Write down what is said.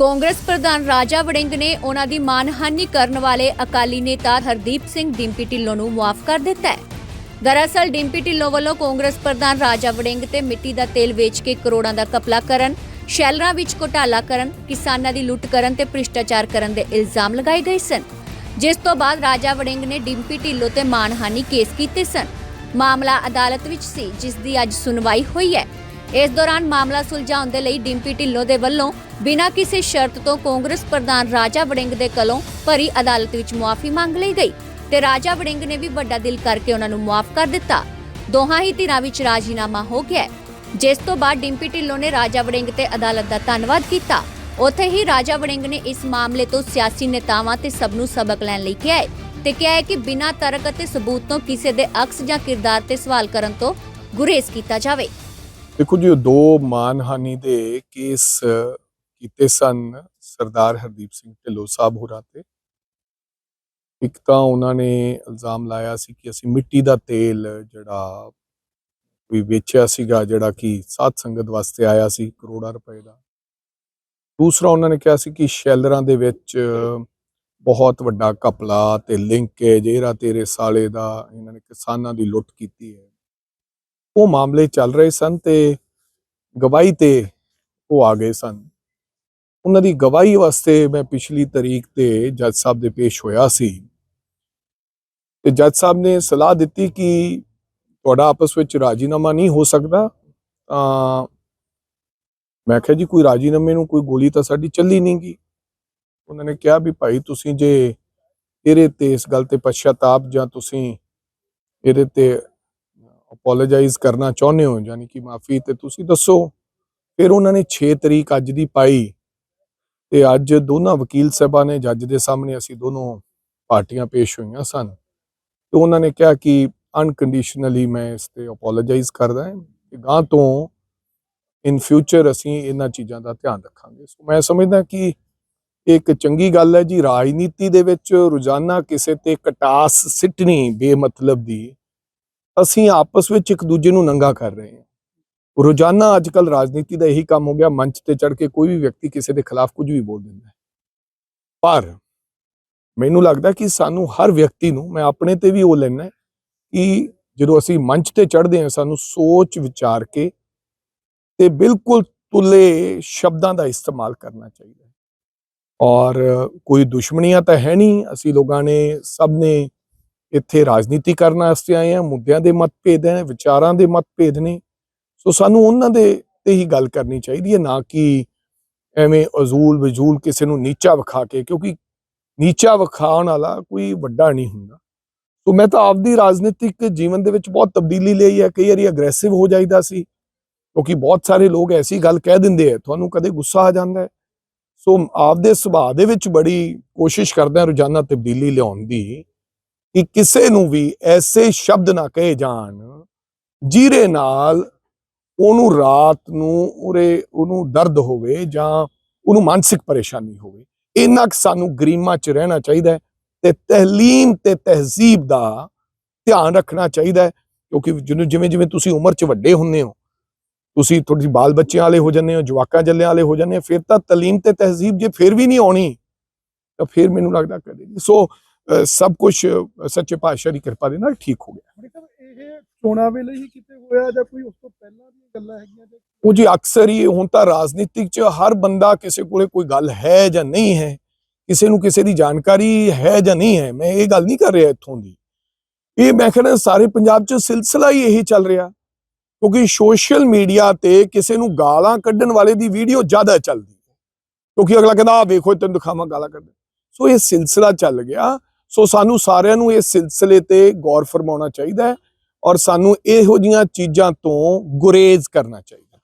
ਕਾਂਗਰਸ ਪ੍ਰਧਾਨ ਰਾਜਾ ਵੜਿੰਗ ਨੇ ਉਹਨਾਂ ਦੀ ਮਾਨਹਾਨੀ ਕਰਨ ਵਾਲੇ ਅਕਾਲੀ ਨੇਤਾ ਹਰਦੀਪ ਸਿੰਘ ਡਿੰਪੀ ਢਿੱਲੋਂ ਨੂੰ ਮੁਆਫ ਕਰ ਦਿੱਤਾ ਹੈ। ਦਰਅਸਲ, ਡਿੰਪੀ ਢਿੱਲੋਂ ਵੱਲੋਂ ਕਾਂਗਰਸ ਪ੍ਰਧਾਨ ਰਾਜਾ ਵੜਿੰਗ ਤੇ ਮਿੱਟੀ ਦਾ ਤੇਲ ਵੇਚ ਕੇ ਕਰੋੜਾਂ ਦਾ ਕਪਲਾ ਕਰਨ, ਸ਼ੈਲਰਾਂ ਵਿੱਚ ਘੋਟਾਲਾ ਕਰਨ, ਕਿਸਾਨਾਂ ਦੀ ਲੁੱਟ ਕਰਨ ਤੇ ਭ੍ਰਿਸ਼ਟਾਚਾਰ ਕਰਨ ਦੇ ਇਲਜ਼ਾਮ ਲਗਾਏ ਗਏ ਸਨ। ਜਿਸ ਤੋਂ ਬਾਅਦ ਰਾਜਾ ਵੜਿੰਗ ਨੇ ਡਿੰਪੀ ਢਿੱਲੋਂ ਤੇ ਮਾਨਹਾਨੀ ਕੇਸ ਕੀਤੇ ਸਨ। ਮਾਮਲਾ ਅਦਾਲਤ ਵਿੱਚ ਸੀ, ਜਿਸ ਦੀ ਅੱਜ ਸੁਣਵਾਈ ਹੋਈ ਹੈ। ਇਸ ਦੌਰਾਨ ਮਾਮਲਾ ਸੁਲਝਾਉਣ ਦੇ ਲਈ ਡਿੰਪੀ ਢਿੱਲੋਂ ਦੇ ਵੱਲੋਂ ਬਿਨਾਂ ਕਿਸੇ ਸ਼ਰਤ ਤੋਂ ਕਾਂਗਰਸ ਪ੍ਰਧਾਨ ਰਾਜਾ ਵੜਿੰਗ ਦੇ ਕੋਲੋਂ ਭਰੀ ਅਦਾਲਤ ਵਿੱਚ ਮੁਆਫੀ ਮੰਗ ਲਈ ਗਈ ਤੇ ਰਾਜਾ ਵੜਿੰਗ ਨੇ ਵੀ ਵੱਡਾ ਦਿਲ ਕਰਕੇ ਉਹਨਾਂ ਨੂੰ ਮੁਆਫ ਕਰ ਦਿੱਤਾ। ਦੋਹਾਂ ਹੀ ਧਿਰਾਂ ਵਿੱਚ ਰਾਜੀਨਾਮਾ ਹੋ ਗਿਆ ਜਿਸ ਤੋਂ ਬਾਅਦ ਡਿੰਪੀ ਢਿੱਲੋਂ ਨੇ ਰਾਜਾ ਵੜਿੰਗ ਤੇ ਅਦਾਲਤ ਦਾ ਧੰਨਵਾਦ ਕੀਤਾ। ਉੱਥੇ ਹੀ ਰਾਜਾ ਵੜਿੰਗ ਨੇ ਇਸ ਮਾਮਲੇ ਤੋਂ ਸਿਆਸੀ ਨੇਤਾਵਾਂ ਤੇ ਸਭ ਨੂੰ ਸਬਕ ਲੈਣ ਲਈ ਕਿਹਾ ਹੈ ਤੇ ਕਿਹਾ ਹੈ ਕਿ ਬਿਨਾਂ ਤਰਕ ਅਤੇ ਸਬੂਤ ਤੋਂ ਕਿਸੇ ਦੇ ਅਕਸ ਜਾਂ ਕਿਰਦਾਰ ਤੇ ਸਵਾਲ ਕਰਨ ਤੋਂ ਗੁਰੇਜ਼ ਕੀਤਾ ਜਾਵੇ। ਦੇਖੋ ਜੀ, ਉਹ ਦੋ ਮਾਨਹਾਨੀ ਦੇ ਕੇਸ ਕੀਤੇ ਸਨ ਸਰਦਾਰ ਹਰਦੀਪ ਸਿੰਘ ਢਿੱਲੋਂ ਸਾਹਿਬ ਹੋਰਾਂ ਤੇ। ਇੱਕ ਤਾਂ ਉਹਨਾਂ ਨੇ ਇਲਜ਼ਾਮ ਲਾਇਆ ਸੀ ਕਿ ਅਸੀਂ ਮਿੱਟੀ ਦਾ ਤੇਲ ਜਿਹੜਾ ਵੀ ਵੇਚਿਆ ਸੀਗਾ, ਜਿਹੜਾ ਕਿ ਸਾਧ ਸੰਗਤ ਵਾਸਤੇ ਆਇਆ ਸੀ ਕਰੋੜਾਂ ਰੁਪਏ ਦਾ। ਦੂਸਰਾ ਉਹਨਾਂ ਨੇ ਕਿਹਾ ਸੀ ਕਿ ਸ਼ੈਲਰਾਂ ਦੇ ਵਿੱਚ ਬਹੁਤ ਵੱਡਾ ਕਪਲਾ ਤੇ ਲਿੰਕੇਜ ਇਹਰਾ ਤੇਰੇ ਸਾਲੇ ਦਾ ਇਹਨਾਂ ਨੇ ਕਿਸਾਨਾਂ ਦੀ ਲੁੱਟ ਕੀਤੀ ਹੈ। ਉਹ ਮਾਮਲੇ ਚੱਲ ਰਹੇ ਸਨ ਤੇ ਗਵਾਹੀ ਤੇ ਉਹ ਆ ਗਏ ਸਨ। ਉਹਨਾਂ ਦੀ ਗਵਾਹੀ ਵਾਸਤੇ ਮੈਂ ਪਿਛਲੀ ਤਰੀਕ ਤੇ ਜੱਜ ਸਾਹਿਬ ਦੇ ਪੇਸ਼ ਹੋਇਆ ਸੀ। ਤੇ ਜੱਜ ਸਾਹਿਬ ਨੇ ਸਲਾਹ ਦਿੱਤੀ ਕਿ ਤੁਹਾਡਾ ਆਪਸ ਵਿੱਚ ਰਾਜੀਨਾਮਾ ਨਹੀਂ ਹੋ ਸਕਦਾ। ਤਾਂ ਮੈਂ ਕਿਹਾ ਜੀ, ਕੋਈ ਰਾਜੀਨਾਮੇ ਨੂੰ ਕੋਈ ਗੋਲੀ ਤਾਂ ਸਾਡੀ ਚੱਲੀ ਨਹੀਂ ਗਈ। ਉਹਨਾਂ ਨੇ ਕਿਹਾ ਵੀ ਭਾਈ ਤੁਸੀਂ ਜੇ ਇਹਦੇ ਤੇ ਇਸ ਗੱਲ ਤੇ ਪਛਤਾਪ ਜਾਂ ਤੁਸੀਂ ਇਹਦੇ ਤੇ ਅਪੋਲੋਜਾਈਜ਼ ਕਰਨਾ ਚਾਹੁੰਦੇ ਹੋ, ਯਾਨੀ ਕਿ ਮਾਫੀ, ਤੇ ਤੁਸੀਂ ਦੱਸੋ। ਫਿਰ ਉਹਨਾਂ ਨੇ 6 ਤਰੀਕ ਅੱਜ ਦੀ ਪਾਈ, ਤੇ ਅੱਜ ਦੋਨਾਂ ਵਕੀਲ ਸਾਹਿਬਾਂ ਨੇ, ਜੱਜ ਦੇ ਸਾਹਮਣੇ ਅਸੀਂ ਦੋਨੋਂ ਪਾਰਟੀਆਂ ਪੇਸ਼ ਹੋਈਆਂ ਸਨ। ਤੇ ਉਹਨਾਂ ਨੇ ਕਿਹਾ ਕਿ ਅਨਕੰਡੀਸ਼ਨਲੀ ਮੈਂ ਇਸ ਤੇ ਅਪੋਲੋਜਾਈਜ਼ ਕਰਦਾ ਹਾਂ, ਕਿ ਗਾਂ ਤੋਂ ਇਨ ਫਿਊਚਰ ਅਸੀਂ ਇਹਨਾਂ ਚੀਜ਼ਾਂ ਦਾ ਧਿਆਨ ਰੱਖਾਂਗੇ। ਸੋ ਮੈਂ ਸਮਝਦਾ ਕਿ ਇਹ ਇੱਕ ਚੰਗੀ ਗੱਲ ਹੈ ਜੀ, ਰਾਜਨੀਤੀ ਦੇ ਵਿੱਚ ਰੋਜ਼ਾਨਾ ਕਿਸੇ ਤੇ ਕਟਾਸ ਸਿੱਟਣੀ ਬੇਮਤਲਬ ਦੀ ਅਸੀਂ ਆਪਸ ਵਿੱਚ ਇੱਕ ਦੂਜੇ ਨੂੰ ਨੰਗਾ ਕਰ ਰਹੇ ਹਾਂ। ਰੋਜ਼ਾਨਾ ਅੱਜਕੱਲ ਰਾਜਨੀਤੀ ਦਾ ਇਹੀ ਕੰਮ ਹੋ ਗਿਆ, ਮੰਚ ਤੇ ਚੜ ਕੇ ਕੋਈ ਵੀ ਵਿਅਕਤੀ ਕਿਸੇ ਦੇ ਖਿਲਾਫ ਕੁਝ ਵੀ ਬੋਲ ਦਿੰਦਾ ਹੈ। ਪਰ ਮੈਨੂੰ ਲੱਗਦਾ ਕਿ ਸਾਨੂੰ ਹਰ ਵਿਅਕਤੀ ਨੂੰ, ਮੈਂ ਆਪਣੇ ਤੇ ਵੀ ਉਹ ਲੈਣਾ ਕਿ ਜਦੋਂ ਅਸੀਂ ਮੰਚ ਤੇ ਚੜ੍ਹਦੇ ਹਾਂ, ਸਾਨੂੰ ਸੋਚ ਵਿਚਾਰ ਕੇ ਤੇ ਬਿਲਕੁਲ ਤੁਲੇ ਸ਼ਬਦਾਂ ਦਾ ਇਸਤੇਮਾਲ ਕਰਨਾ ਚਾਹੀਦਾ ਹੈ। ਔਰ ਕੋਈ ਦੁਸ਼ਮਣੀਆਂ ਤਾਂ ਹੈ ਨਹੀਂ, ਅਸੀਂ ਲੋਕਾਂ ਨੇ, ਸਭ ਨੇ ਇੱਥੇ ਰਾਜਨੀਤੀ ਕਰਨ ਵਾਸਤੇ ਆਏ ਆ ਮੁੱਦਿਆਂ ਦੇ ਮਤਭੇਦ ਹੈ, ਵਿਚਾਰਾਂ ਦੇ ਮਤਭੇਦ ਨੇ। ਸੋ ਸਾਨੂੰ ਉਹਨਾਂ ਦੇ ਤੇ ਹੀ ਗੱਲ ਕਰਨੀ ਚਾਹੀਦੀ ਹੈ, ਨਾ ਕਿ ਐਵੇਂ ਅਜ਼ੂਲ ਵਜੂਲ ਕਿਸੇ ਨੂੰ ਨੀਚਾ ਵਿਖਾ ਕੇ, ਕਿਉਂਕਿ ਨੀਚਾ ਵਿਖਾਉਣ ਵਾਲਾ ਕੋਈ ਵੱਡਾ ਨਹੀਂ ਹੁੰਦਾ। ਸੋ ਮੈਂ ਤਾਂ ਆਪਦੀ ਰਾਜਨੀਤਿਕ ਜੀਵਨ ਦੇ ਵਿੱਚ ਬਹੁਤ ਤਬਦੀਲੀ ਲਈ ਹੈ, ਕਈ ਵਾਰੀ ਅਗਰੈਸਿਵ ਹੋ ਜਾਈਦਾ ਸੀ, ਕਿਉਂਕਿ ਬਹੁਤ ਸਾਰੇ ਲੋਕ ਐਸੀ ਗੱਲ ਕਹਿ ਦਿੰਦੇ ਆ, ਤੁਹਾਨੂੰ ਕਦੇ ਗੁੱਸਾ ਆ ਜਾਂਦਾ ਹੈ। ਸੋ ਆਪਦੇ ਸੁਭਾਅ ਦੇ ਵਿੱਚ ਬੜੀ ਕੋਸ਼ਿਸ਼ ਕਰਦਾ ਰੋਜ਼ਾਨਾ ਤਬਦੀਲੀ ਲਿਆਉਣ ਦੀ। ਕਿ ਕਿਸੇ ਨੂੰ ਵੀ ਐਸੇ ਸ਼ਬਦ ਨਾ ਕਹੇ ਜਾਣ, ਜਿਹਦੇ ਨਾਲ ਉਹਨੂੰ ਰਾਤ ਨੂੰ ਉਰੇ ਉਹਨੂੰ ਦਰਦ ਹੋਵੇ ਜਾਂ ਉਹਨੂੰ ਮਾਨਸਿਕ ਪਰੇਸ਼ਾਨੀ ਹੋਵੇ। ਇੰਨਾ ਕੁ ਸਾਨੂੰ ਗਰੀਮਾ 'ਚ ਰਹਿਣਾ ਚਾਹੀਦਾ ਹੈ ਤੇ ਤਹਲੀਮ ਤੇ ਤਹਿਜ਼ੀਬ ਦਾ ਧਿਆਨ ਰੱਖਣਾ ਚਾਹੀਦਾ ਹੈ, ਕਿਉਂਕਿ ਜਿਹਨੂੰ ਜਿਵੇਂ ਜਿਵੇਂ ਤੁਸੀਂ ਉਮਰ 'ਚ ਵੱਡੇ ਹੁੰਦੇ ਹੋ, ਤੁਸੀਂ ਥੋੜੀ ਬਾਲ ਬੱਚਿਆਂ ਵਾਲੇ ਹੋ ਜਾਂਦੇ ਹੋ, ਜਵਾਕਾਂ ਜੱਲਿਆਂ ਵਾਲੇ ਹੋ ਜਾਂਦੇ ਹੋ, ਫਿਰ ਤਾਂ ਤਲੀਮ ਤੇ ਤਹਿਜ਼ੀਬ ਜੇ ਫਿਰ ਵੀ ਨਹੀਂ ਆਉਣੀ, ਤਾਂ ਫਿਰ ਮੈਨੂੰ ਲੱਗਦਾ ਕਦੇ ਸੋ ਸਭ ਕੁਝ ਸੱਚੇ ਪਾਤਸ਼ਾਹ ਦੀ ਕਿਰਪਾ ਦੇ ਨਾਲ ਠੀਕ ਹੋ ਗਿਆ। ਇਹ ਚੋਣਾਂ ਵੇਲੇ ਹੀ ਕਿਤੇ ਹੋਇਆ ਜਾਂ ਕੋਈ ਉਸ ਤੋਂ ਪਹਿਲਾਂ ਦੀਆਂ ਗੱਲਾਂ ਹੈਗੀਆਂ ਉਹ ਜੀ ਅਕਸਰ ਹੀ ਹੁਣ ਤਾਂ ਰਾਜਨੀਤਿਕ 'ਚ ਹਰ ਬੰਦਾ ਕਿਸੇ ਕੋਲੇ ਕੋਈ ਗੱਲ ਹੈ ਜਾਂ ਨਹੀਂ ਹੈ ਕਿਸੇ ਨੂੰ ਕਿਸੇ ਦੀ ਜਾਣਕਾਰੀ ਹੈ ਜਾਂ ਨਹੀਂ ਹੈ ਮੈਂ ਇਹ ਗੱਲ ਨਹੀਂ ਕਰ ਰਿਹਾ ਇੱਥੋਂ ਦੀ। ਇਹ ਮੈਂ ਕਹਿੰਦਾ ਸਾਰੇ ਪੰਜਾਬ 'ਚ ਸਿਲਸਿਲਾ ਹੀ ਇਹੀ ਚੱਲ ਰਿਹਾ ਕਿਉਂਕਿ ਸੋਸ਼ਲ ਮੀਡੀਆ ਤੇ ਕਿਸੇ ਨੂੰ ਗਾਲਾਂ ਕੱਢਣ ਵਾਲੇ ਦੀ ਵੀਡੀਓ ਜ਼ਿਆਦਾ ਚੱਲਦੀ ਹੈ। ਕਿਉਂਕਿ ਅਗਲਾ ਕਹਿੰਦਾ ਆ ਵੇਖੋ ਤੈਨੂੰ ਦਿਖਾਵਾਂ ਗਾਲਾਂ ਕੱਢ ਸੋ ਇਹ ਸਿਲਸਿਲਾ ਚੱਲ ਗਿਆ। ਸੋ ਸਾਨੂੰ ਸਾਰਿਆਂ ਨੂੰ ਇਸ ਸਿਲਸਿਲੇ ਤੇ ਗੌਰ ਫਰਮਾਉਣਾ ਚਾਹੀਦਾ ਹੈ ਔਰ ਸਾਨੂੰ ਇਹੋ ਜੀਆਂ ਚੀਜ਼ਾਂ ਤੋਂ ਗੁਰੇਜ਼ ਕਰਨਾ ਚਾਹੀਦਾ